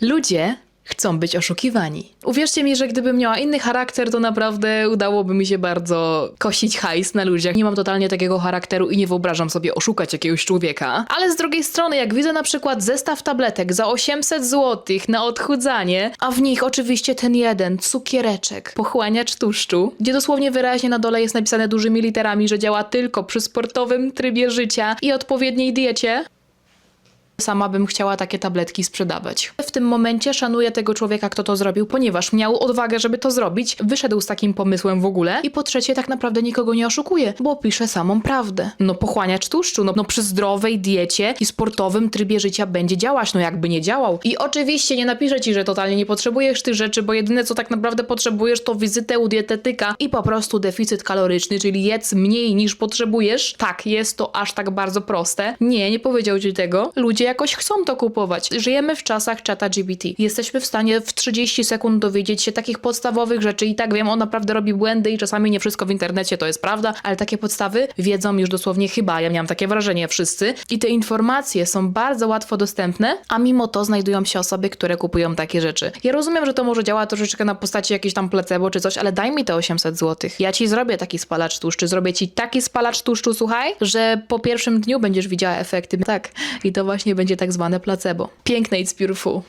Ludzie chcą być oszukiwani. Uwierzcie mi, że gdybym miała inny charakter, to naprawdę udałoby mi się bardzo kosić hajs na ludziach. Nie mam totalnie takiego charakteru i nie wyobrażam sobie oszukać jakiegoś człowieka. Ale z drugiej strony, jak widzę na przykład zestaw tabletek za 800 zł na odchudzanie, a w nich oczywiście ten jeden cukiereczek, pochłaniacz tłuszczu, gdzie dosłownie wyraźnie na dole jest napisane dużymi literami, że działa tylko przy sportowym trybie życia i odpowiedniej diecie, Sama bym chciała takie tabletki sprzedawać. W tym momencie szanuję tego człowieka, kto to zrobił, ponieważ miał odwagę, żeby to zrobić, wyszedł z takim pomysłem w ogóle i po trzecie tak naprawdę nikogo nie oszukuje, bo pisze samą prawdę. No pochłaniacz tłuszczu, no, no przy zdrowej diecie i sportowym trybie życia będzie działać, no jakby nie działał. I oczywiście nie napiszę ci, że totalnie nie potrzebujesz tych rzeczy, bo jedyne co tak naprawdę potrzebujesz to wizytę u dietetyka i po prostu deficyt kaloryczny, czyli jedz mniej niż potrzebujesz. Tak, jest to aż tak bardzo proste. Nie, nie powiedział ci tego. Ludzie jakoś chcą to kupować. Żyjemy w czasach czata GPT. Jesteśmy w stanie w 30 sekund dowiedzieć się takich podstawowych rzeczy i tak wiem, on naprawdę robi błędy i czasami nie wszystko w internecie to jest prawda, ale takie podstawy wiedzą już dosłownie chyba, ja miałam takie wrażenie wszyscy i te informacje są bardzo łatwo dostępne, a mimo to znajdują się osoby, które kupują takie rzeczy. Ja rozumiem, że to może działa troszeczkę na postaci jakiejś tam placebo czy coś, ale daj mi te 800 zł. Ja ci zrobię taki spalacz tłuszczu, zrobię ci taki spalacz tłuszczu, słuchaj, że po pierwszym dniu będziesz widziała efekty. Tak, i to właśnie będzie tak zwane placebo. Piękne, it's beautiful.